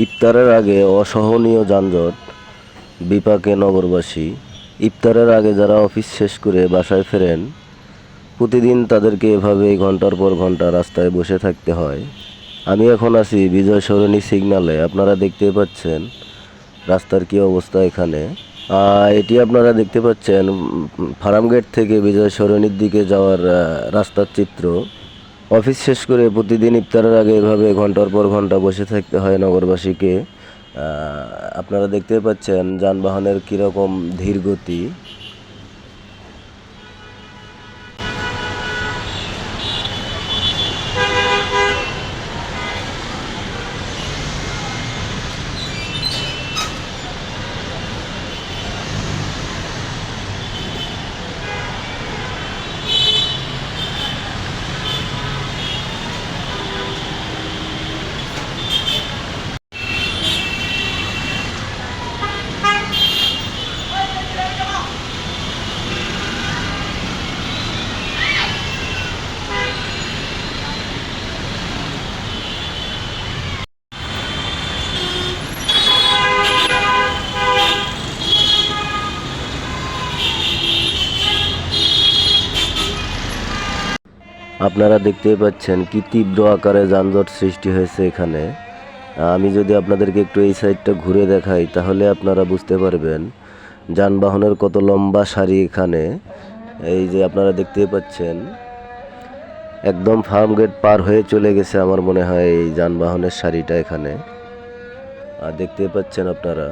ইফতারের আগে অসহনীয় যানজট, বিপাকে নগরবাসী, ইফতারের আগে যারা অফিস শেষ করে বাসায় ফেরেন, প্রতিদিন তাদেরকে এভাবেই ঘণ্টার পর ঘণ্টা রাস্তায় বসে থাকতে হয়। আমি এখন আছি বিজয় সরণী সিগনালে, আপনারা দেখতে পাচ্ছেন রাস্তার কি অবস্থা এখানে। এটি আপনারা দেখতে পাচ্ছেন ফার্ম গেট থেকে বিজয় সরণির দিকে যাওয়ার রাস্তার চিত্র। অফিস শেষ করে প্রতিদিন ইফতারের আগে এভাবে ঘণ্টার পর ঘণ্টা বসে থাকতে হয় নগরবাসীকে। আপনারা দেখতে পাচ্ছেন যানবাহনের কীরকম ধীর গতি আপনারা দেখতেই পাচ্ছেন কি তীব্র আকারে যানজট সৃষ্টি হয়েছে এখানে। আমি যদি আপনাদেরকে একটু এই সাইডটা ঘুরে দেখাই, তাহলে আপনারা বুঝতে পারবেন যানবাহনের কত লম্বা সারি এখানে। এই যে আপনারা দেখতেই পাচ্ছেন, একদম ফার্ম গেট পার হয়ে চলে গেছে আমার মনে হয় এই যানবাহনের সারিটা এখানে। আর দেখতে পাচ্ছেন আপনারা